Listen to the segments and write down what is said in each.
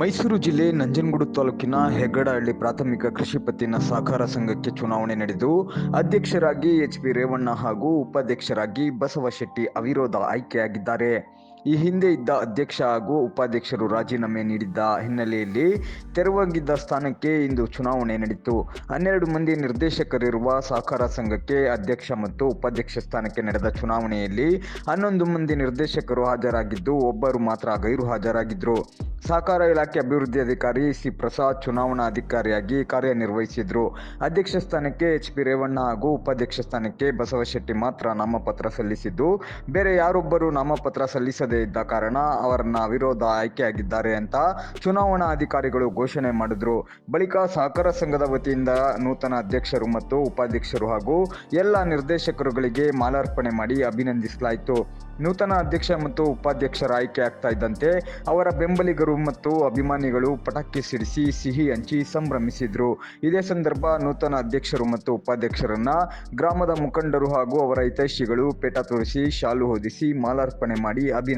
ಮೈಸೂರು ಜಿಲ್ಲೆ ನಂಜನಗೂಡು ತಾಲೂಕಿನ ಹೆಗ್ಗಡಹಳ್ಳಿ ಪ್ರಾಥಮಿಕ ಕೃಷಿ ಪತ್ತಿನ ಸಹಕಾರ ಸಂಘಕ್ಕೆ ಚುನಾವಣೆ ನಡೆದು, ಅಧ್ಯಕ್ಷರಾಗಿ ಎಚ್ ಪಿ ರೇವಣ್ಣ ಹಾಗೂ ಉಪಾಧ್ಯಕ್ಷರಾಗಿ ಬಸವಶೆಟ್ಟಿ ಅವಿರೋಧ ಆಯ್ಕೆಯಾಗಿದ್ದಾರೆ. ಈ ಹಿಂದೆ ಇದ್ದ ಅಧ್ಯಕ್ಷ ಹಾಗೂ ಉಪಾಧ್ಯಕ್ಷರು ರಾಜೀನಾಮೆ ನೀಡಿದ್ದ ಹಿನ್ನೆಲೆಯಲ್ಲಿ ತೆರವಾಗಿದ್ದ ಸ್ಥಾನಕ್ಕೆ ಇಂದು ಚುನಾವಣೆ ನಡೆಯಿತು ಹನ್ನೆರಡು ಮಂದಿ ನಿರ್ದೇಶಕರಿರುವ ಸಹಕಾರ ಸಂಘಕ್ಕೆ ಅಧ್ಯಕ್ಷ ಮತ್ತು ಉಪಾಧ್ಯಕ್ಷ ಸ್ಥಾನಕ್ಕೆ ನಡೆದ ಚುನಾವಣೆಯಲ್ಲಿ ಹನ್ನೊಂದು ಮಂದಿ ನಿರ್ದೇಶಕರು ಹಾಜರಾಗಿದ್ದು, ಒಬ್ಬರು ಮಾತ್ರ ಗೈರು ಹಾಜರಾಗಿದ್ದರು ಸಹಕಾರ ಇಲಾಖೆ ಅಭಿವೃದ್ಧಿ ಅಧಿಕಾರಿ ಸಿ ಪ್ರಸಾದ್ ಚುನಾವಣಾ ಅಧಿಕಾರಿಯಾಗಿ ಕಾರ್ಯನಿರ್ವಹಿಸಿದರು. ಅಧ್ಯಕ್ಷ ಸ್ಥಾನಕ್ಕೆ ಎಚ್ ಪಿ ರೇವಣ್ಣ ಹಾಗೂ ಉಪಾಧ್ಯಕ್ಷ ಸ್ಥಾನಕ್ಕೆ ಬಸವಶೆಟ್ಟಿ ಮಾತ್ರ ನಾಮಪತ್ರ ಸಲ್ಲಿಸಿದ್ದು, ಬೇರೆ ಯಾರೊಬ್ಬರು ನಾಮಪತ್ರ ಸಲ್ಲಿಸದೇ ಇದ್ದ ಕಾರಣ ಅವರನ್ನ ವಿರೋಧ ಆಯ್ಕೆಯಾಗಿದ್ದಾರೆ ಅಂತ ಚುನಾವಣಾ ಅಧಿಕಾರಿಗಳು ಘೋಷಣೆ ಮಾಡಿದ್ರು. ಬಳಿಕ ಸಹಕಾರ ಸಂಘದ ವತಿಯಿಂದ ನೂತನ ಅಧ್ಯಕ್ಷರು ಮತ್ತು ಉಪಾಧ್ಯಕ್ಷರು ಹಾಗೂ ಎಲ್ಲ ನಿರ್ದೇಶಕರುಗಳಿಗೆ ಮಾಲಾರ್ಪಣೆ ಮಾಡಿ ಅಭಿನಂದಿಸಲಾಯಿತು. ನೂತನ ಅಧ್ಯಕ್ಷ ಮತ್ತು ಉಪಾಧ್ಯಕ್ಷರ ಆಯ್ಕೆ ಆಗ್ತಾ ಇದ್ದಂತೆ ಅವರ ಬೆಂಬಲಿಗರು ಮತ್ತು ಅಭಿಮಾನಿಗಳು ಪಟಾಕಿ ಸಿಡಿಸಿ ಸಿಹಿ ಹಂಚಿ ಸಂಭ್ರಮಿಸಿದ್ರು. ಇದೇ ಸಂದರ್ಭ ನೂತನ ಅಧ್ಯಕ್ಷರು ಮತ್ತು ಉಪಾಧ್ಯಕ್ಷರನ್ನ ಗ್ರಾಮದ ಮುಖಂಡರು ಹಾಗೂ ಅವರ ಹಿತೈಷಿಗಳು ಪೇಟ ತೋರಿಸಿ ಶಾಲು ಹೊದಿಸಿ ಮಾಲಾರ್ಪಣೆ ಮಾಡಿ ಅಭಿನಂದಿಸಿದ್ರು.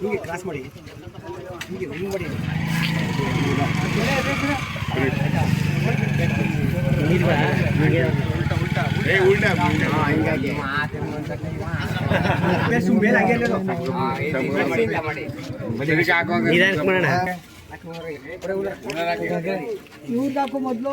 ಹೀಗೆ ಕ್ರಾಸ್ ಮಾಡಿ ಹೀಗೆ ಹಿಂಗೆ ಮಾಡಿ ಇವ್ರದ್ದು ಹಾಕೋ ಮೊದಲು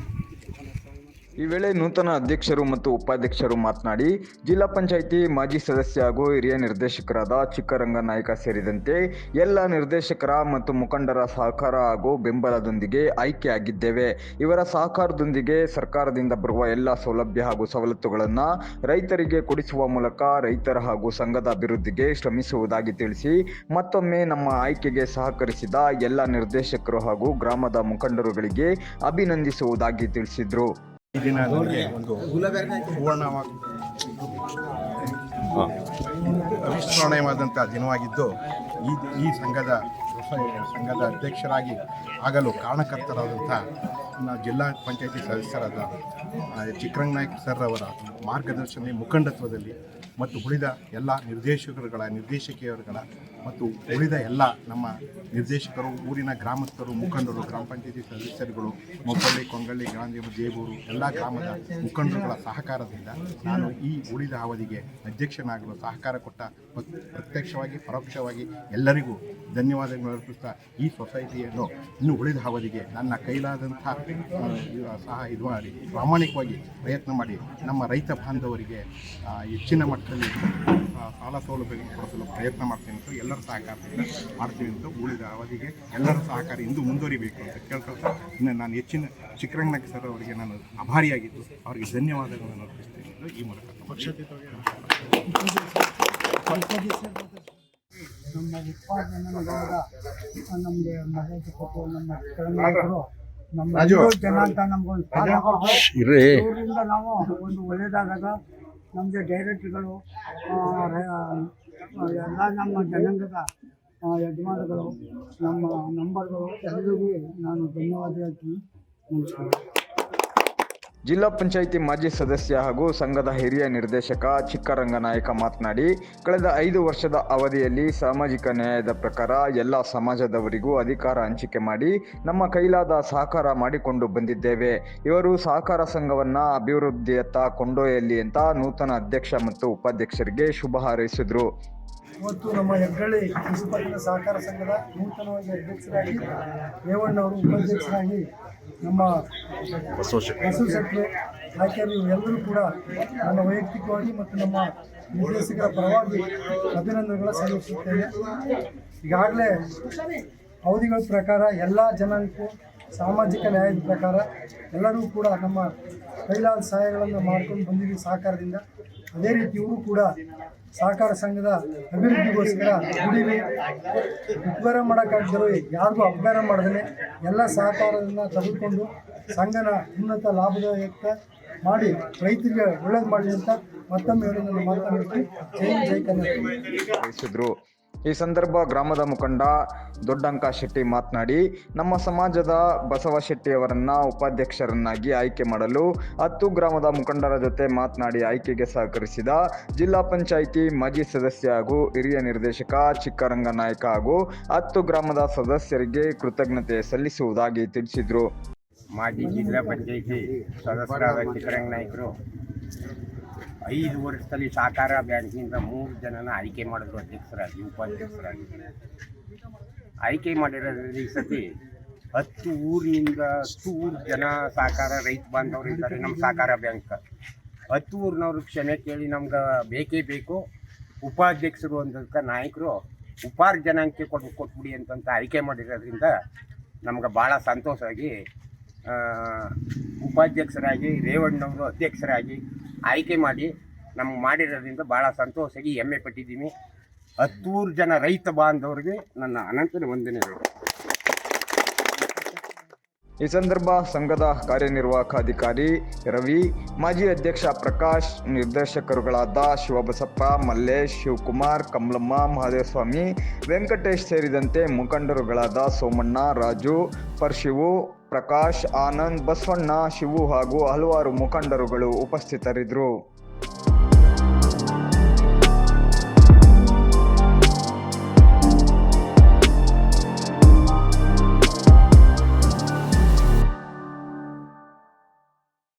ಈ ವೇಳೆ ನೂತನ ಅಧ್ಯಕ್ಷರು ಮತ್ತು ಉಪಾಧ್ಯಕ್ಷರು ಮಾತನಾಡಿ, ಜಿಲ್ಲಾ ಪಂಚಾಯಿತಿ ಮಾಜಿ ಸದಸ್ಯ ಹಾಗೂ ಹಿರಿಯ ನಿರ್ದೇಶಕರಾದ ಚಿಕ್ಕರಂಗ ನಾಯಕ ಸೇರಿದಂತೆ ಎಲ್ಲ ನಿರ್ದೇಶಕರ ಮತ್ತು ಮುಖಂಡರ ಸಹಕಾರ ಹಾಗೂ ಬೆಂಬಲದೊಂದಿಗೆ ಆಯ್ಕೆಯಾಗಿದ್ದೇವೆ. ಇವರ ಸಹಕಾರದೊಂದಿಗೆ ಸರ್ಕಾರದಿಂದ ಬರುವ ಎಲ್ಲ ಸೌಲಭ್ಯ ಹಾಗೂ ಸವಲತ್ತುಗಳನ್ನು ರೈತರಿಗೆ ಕೊಡಿಸುವ ಮೂಲಕ ರೈತರ ಹಾಗೂ ಸಂಘದ ಅಭಿವೃದ್ಧಿಗೆ ಶ್ರಮಿಸುವುದಾಗಿ ತಿಳಿಸಿ, ಮತ್ತೊಮ್ಮೆ ನಮ್ಮ ಆಯ್ಕೆಗೆ ಸಹಕರಿಸಿದ ಎಲ್ಲ ನಿರ್ದೇಶಕರು ಹಾಗೂ ಗ್ರಾಮದ ಮುಖಂಡರುಗಳಿಗೆ ಅಭಿನಂದಿಸುವುದಾಗಿ ತಿಳಿಸಿದರು. ಈ ದಿನ ಒಂದು ಅವಿಸ್ಮರಣೀಯವಾದಂಥ ದಿನವಾಗಿದ್ದು ಈ ಈ ಸಂಘದ ಸಂಘದ ಅಧ್ಯಕ್ಷರಾಗಿ ಆಗಲು ಕಾರಣಕರ್ತರಾದಂಥ ಜಿಲ್ಲಾ ಪಂಚಾಯತಿ ಸದಸ್ಯರಾದ ಚಿಕ್ಕರಂಗನಾಯ್ಕ ಚಿಕ್ಕರಂಗ ನಾಯ್ಕ ಸರ್ ಅವರ ಮಾರ್ಗದರ್ಶನ ಮುಖಂಡತ್ವದಲ್ಲಿ ಮತ್ತು ಉಳಿದ ಎಲ್ಲ ನಿರ್ದೇಶಕರುಗಳ ನಿರ್ದೇಶಕಿಯರುಗಳ ಮತ್ತು ಉಳಿದ ಎಲ್ಲ ನಮ್ಮ ನಿರ್ದೇಶಕರು, ಊರಿನ ಗ್ರಾಮಸ್ಥರು, ಮುಖಂಡರು, ಗ್ರಾಮ ಪಂಚಾಯತಿ ಸದಸ್ಯರುಗಳು ಮೊಬ್ಬಳ್ಳಿ ಕೊಂಗಳ್ಳಿ, ಗಾಂಧಿ, ಜೇಬೂರು, ಎಲ್ಲ ಗ್ರಾಮದ ಮುಖಂಡರುಗಳ ಸಹಕಾರದಿಂದ ನಾನು ಈ ಉಳಿದ ಅವಧಿಗೆ ಅಧ್ಯಕ್ಷನಾಗಲು ಸಹಕಾರ ಕೊಟ್ಟ ಪ್ರ- ಪ್ರತ್ಯಕ್ಷವಾಗಿ, ಪರೋಕ್ಷವಾಗಿ ಎಲ್ಲರಿಗೂ ಧನ್ಯವಾದಗಳು ಅರ್ಪಿಸ್ತಾ ಈ ಸೊಸೈಟಿಯನ್ನು ಇನ್ನು ಉಳಿದ ಅವಧಿಗೆ ನನ್ನ ಕೈಲಾದಂಥ ಸಹ ಇದು ಮಾಡಿ, ಪ್ರಾಮಾಣಿಕವಾಗಿ ಪ್ರಯತ್ನ ಮಾಡಿ ನಮ್ಮ ರೈತ ಬಾಂಧವರಿಗೆ ಹೆಚ್ಚಿನ ಮಟ್ಟದಲ್ಲಿ ಸಾಲ ಸೌಲಭ್ಯಗಳನ್ನು ಕೊಡಿಸಲು ಪ್ರಯತ್ನ ಮಾಡ್ತೀನಿ ಅಂತ ಎಲ್ಲರ ಸಹಕಾರದಿಂದ ಮಾಡ್ತೀವಿ ಅಂತ ಉಳಿದ ಅವಧಿಗೆ ಎಲ್ಲರ ಸಹಕಾರ ಇಂದು ಮುಂದುವರಿಬೇಕು ಅಂತ ಕೇಳ್ಕೊಳ್ತಾ ಇನ್ನು ನಾನು ಹೆಚ್ಚಿನ ಚಿಕ್ಕರಂಗನಾಯಕ ಸರ್ ಅವರಿಗೆ ನಾನು ಅಭಾರಿಯಾಗಿದ್ದು ಅವರಿಗೆ ಧನ್ಯವಾದಗಳನ್ನು ಅರ್ಪಿಸ್ತೇನೆ ಎಂದು ಈ ಮೂಲಕ ನಮ್ಮ ನಮಗೆ ಮರ್ಯಾದೆ ಕೊಟ್ಟು ನಮ್ಮ ಕೆಳನಾಯಕರು ನಮ್ಮ ಜನ ಅಂತ ನಮ್ಗೊಂದು ನಾವು ಒಂದು ಒಳ್ಳೆಯದಾದಾಗ ನಮಗೆ ಡೈರೆಕ್ಟ್ರುಗಳು ಎಲ್ಲ ನಮ್ಮ ಜನಾಂಗದ ಯಜಮಾನಗಳು, ನಮ್ಮ ನಂಬರ್ಗಳು ಎಲ್ಲರಿಗೂ ನಾನು ಧನ್ಯವಾದ ಹೇಳ್ತೀನಿ. ನಮಸ್ಕಾರ. ಜಿಲ್ಲಾ ಪಂಚಾಯಿತಿ ಮಾಜಿ ಸದಸ್ಯ ಹಾಗೂ ಸಂಘದ ಹಿರಿಯ ನಿರ್ದೇಶಕ ಚಿಕ್ಕರಂಗನಾಯಕ ಮಾತನಾಡಿ, ಕಳೆದ ಐದು ವರ್ಷದ ಅವಧಿಯಲ್ಲಿ ಸಾಮಾಜಿಕ ನ್ಯಾಯದ ಪ್ರಕಾರ ಎಲ್ಲ ಸಮಾಜದವರಿಗೂ ಅಧಿಕಾರ ಹಂಚಿಕೆ ಮಾಡಿ, ನಮ್ಮ ಕೈಲಾದ ಸಹಕಾರ ಮಾಡಿಕೊಂಡು ಬಂದಿದ್ದೇವೆ. ಇವರು ಸಹಕಾರ ಸಂಘವನ್ನು ಅಭಿವೃದ್ಧಿಯತ್ತ ಕೊಂಡೊಯ್ಯಲಿ ಅಂತ ನೂತನ ಅಧ್ಯಕ್ಷ ಮತ್ತು ಉಪಾಧ್ಯಕ್ಷರಿಗೆ ಶುಭ ಹಾರೈಸಿದರು. ಇವತ್ತು ನಮ್ಮ ಹೆಗ್ಗಳ್ಳಿ ಕೃಷಿಪತ್ತಿನ ಸಹಕಾರ ಸಂಘದ ನೂತನವಾಗಿ ಅಧ್ಯಕ್ಷರಾಗಿ ರೇವಣ್ಣವರು ಉಪಾಧ್ಯಕ್ಷರಾಗಿ ನಮ್ಮ ಬಸವ ಶೆಟ್ಟಿ ಆಚಾರ್ಯ ಎಲ್ಲರೂ ಕೂಡ ನನ್ನ ವೈಯಕ್ತಿಕವಾಗಿ ಮತ್ತು ನಮ್ಮ ನಿರ್ದೇಶಕರ ಪರವಾಗಿ ಅಭಿನಂದನೆಗಳ ಸಲ್ಲಿಸುತ್ತೇನೆ. ಈಗಾಗಲೇ ಅವಧಿಗಳ ಪ್ರಕಾರ ಎಲ್ಲ ಜನಕ್ಕೂ ಸಾಮಾಜಿಕ ನ್ಯಾಯದ ಪ್ರಕಾರ ಎಲ್ಲರೂ ಕೂಡ ನಮ್ಮ ಕೈಲಾದ ಸಹಾಯಗಳನ್ನು ಮಾಡ್ಕೊಂಡು ಬಂದಿದ್ದೀವಿ ಸಹಕಾರದಿಂದ. ಅದೇ ರೀತಿ ಇವರು ಕೂಡ ಸಹಕಾರ ಸಂಘದ ಅಭಿವೃದ್ಧಿಗೋಸ್ಕರ ದುಡಿವೆ ಉಪಕಾರ ಮಾಡೋಕ್ಕಾಗ್ದಿರೋ ಯಾರಿಗೂ ಅಪಕಾರ ಮಾಡದೇ ಎಲ್ಲ ಸಹಕಾರದಿಂದ ತೆಗೆದುಕೊಂಡು ಸಂಘನ ಉನ್ನತ ಲಾಭದಾಯಕ ಮಾಡಿ ರೈತರಿಗೆ ಒಳ್ಳೇದು ಮಾಡಲಿ ಅಂತ ಮತ್ತೊಮ್ಮೆ ಹೇಳಿ ಜೈ ಜೈ ಈ ಸಂದರ್ಭ ಗ್ರಾಮದ ಮುಖಂಡ ದೊಡ್ಡಂಕ ಶೆಟ್ಟಿ ಮಾತನಾಡಿ, ನಮ್ಮ ಸಮಾಜದ ಬಸವ ಶೆಟ್ಟಿ ಅವರನ್ನ ಉಪಾಧ್ಯಕ್ಷರನ್ನಾಗಿ ಆಯ್ಕೆ ಮಾಡಲು ಹತ್ತು ಗ್ರಾಮದ ಮುಖಂಡರ ಜೊತೆ ಮಾತನಾಡಿ ಆಯ್ಕೆಗೆ ಸಹಕರಿಸಿದ ಜಿಲ್ಲಾ ಪಂಚಾಯಿತಿ ಮಾಜಿ ಸದಸ್ಯ ಹಾಗೂ ಹಿರಿಯ ನಿರ್ದೇಶಕ ಚಿಕ್ಕರಂಗ ನಾಯಕ ಹಾಗೂ ಹತ್ತು ಗ್ರಾಮದ ಸದಸ್ಯರಿಗೆ ಕೃತಜ್ಞತೆ ಸಲ್ಲಿಸುವುದಾಗಿ ತಿಳಿಸಿದರು. ಮಾಜಿ ಜಿಲ್ಲಾ ಪಂಚಾಯಿತಿ ಸದಸ್ಯರಾದ ಚಿಕ್ಕರಂಗ ನಾಯಕರು ಐದು ವರ್ಷದಲ್ಲಿ ಸಹಕಾರ ಬ್ಯಾಂಕಿಂದ ಮೂರು ಜನನ ಆಯ್ಕೆ ಮಾಡಿದ್ರು ಅಧ್ಯಕ್ಷರಾಗಿ, ಉಪಾಧ್ಯಕ್ಷರಾಗಿ. ಆಯ್ಕೆ ಮಾಡಿರೋದ್ರಿಂದ ಈ ಸತಿ ಹತ್ತು ಊರಿನಿಂದ ಹತ್ತು ಊರು ಜನ ಸಹಕಾರ ರೈತ ಬಾಂಧವರು ಇದ್ದಾರೆ ನಮ್ಮ ಸಹಕಾರ ಬ್ಯಾಂಕ್. ಹತ್ತು ಊರಿನವ್ರು ಕ್ಷಮೆ ಕೇಳಿ ನಮ್ಗೆ ಬೇಕೇ ಬೇಕು. ಉಪಾಧ್ಯಕ್ಷರು ಅಂದಕ್ಕೆ ನಾಯಕರು ಉಪಾರ್ ಜನಾಂಗಕ್ಕೆ ಕೊಟ್ಟು ಕೊಟ್ಬಿಡಿ ಅಂತಂತ ಆಯ್ಕೆ ಮಾಡಿರೋದ್ರಿಂದ ನಮ್ಗೆ ಭಾಳ ಸಂತೋಷವಾಗಿ ಉಪಾಧ್ಯಕ್ಷರಾಗಿ, ರೇವಣ್ಣವರು ಅಧ್ಯಕ್ಷರಾಗಿ ಆಯ್ಕೆ ಮಾಡಿ ನಮ್ಗೆ ಮಾಡಿರೋದ್ರಿಂದ ಭಾಳ ಸಂತೋಷವಾಗಿ ಹೆಮ್ಮೆ ಪಟ್ಟಿದ್ದೀನಿ. ಹತ್ತೂರು ಜನ ರೈತ ಬಾಂಧವರಿಗೆ ನನ್ನ ಅನಂತರ ವಂದನೆಗಳು. ಈ ಸಂದರ್ಭ ಸಂಘದ ಕಾರ್ಯನಿರ್ವಾಹಕಾಧಿಕಾರಿ ರವಿ, ಮಾಜಿ ಅಧ್ಯಕ್ಷ ಪ್ರಕಾಶ್, ನಿರ್ದೇಶಕರುಗಳಾದ ಶಿವಬಸಪ್ಪ, ಮಲ್ಲೇಶ್, ಶಿವಕುಮಾರ್, ಕಮಲಮ್ಮ, ಮಹದೇವಸ್ವಾಮಿ, ವೆಂಕಟೇಶ್ ಸೇರಿದಂತೆ ಮುಖಂಡರುಗಳಾದ ಸೋಮಣ್ಣ, ರಾಜು, ಪರ್ಶಿವು ಪ್ರಕಾಶ್ ಆನಂದ್ ಬಸವಣ್ಣ ಶಿವು ಹಾಗೂ ಹಲವಾರು ಮುಖಂಡರುಗಳು ಉಪಸ್ಥಿತರಿದ್ದರು.